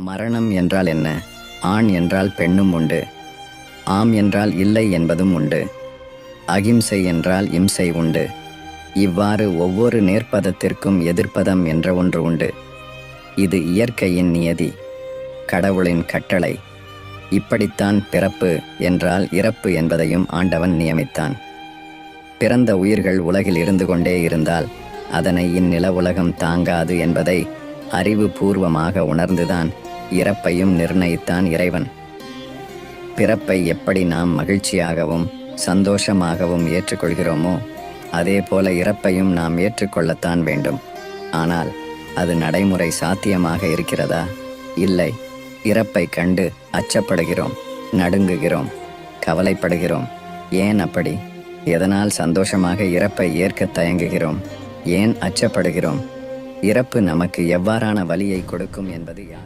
மரணம் என்றால் என்ன? ஆண் என்றால் பெண்ணும் உண்டு. ஆம் என்றால் இல்லை என்பதும் உண்டு. அகிம்சை என்றால் இம்சை உண்டு. இவ்வாறு ஒவ்வொரு நேர்ப்பதத்திற்கும் எதிர்ப்பதம் என்ற ஒன்று உண்டு. இது இயற்கையின் நியதி கடவுளின் கட்டளை. இப்படித்தான் பிறப்பு என்றால் இறப்பு என்பதையும் ஆண்டவன் நியமித்தான். பிறந்த உயிர்கள் உலகில் இருந்து கொண்டே இருந்தால் அதனை இந்நில உலகம் தாங்காது என்பதை அறிவுபூர்வமாக உணர்ந்துதான் இறப்பையும் நிர்ணயித்தான் இறைவன். பிறப்பை எப்படி நாம் மகிழ்ச்சியாகவும் சந்தோஷமாகவும் ஏற்றுக்கொள்கிறோமோ அதே போல இறப்பையும் நாம் ஏற்றுக்கொள்ளத்தான் வேண்டும். ஆனால் அது நடைமுறை சாத்தியமாக இருக்கிறதா? இல்லை. இறப்பை கண்டு அச்சப்படுகிறோம் நடுங்குகிறோம் கவலைப்படுகிறோம். ஏன் அப்படி? எதனால் சந்தோஷமாக இறப்பை ஏற்க தயங்குகிறோம்? ஏன் அச்சப்படுகிறோம்? இறப்பு நமக்கு எவ்வாறான வழியை கொடுக்கும் என்பது யார்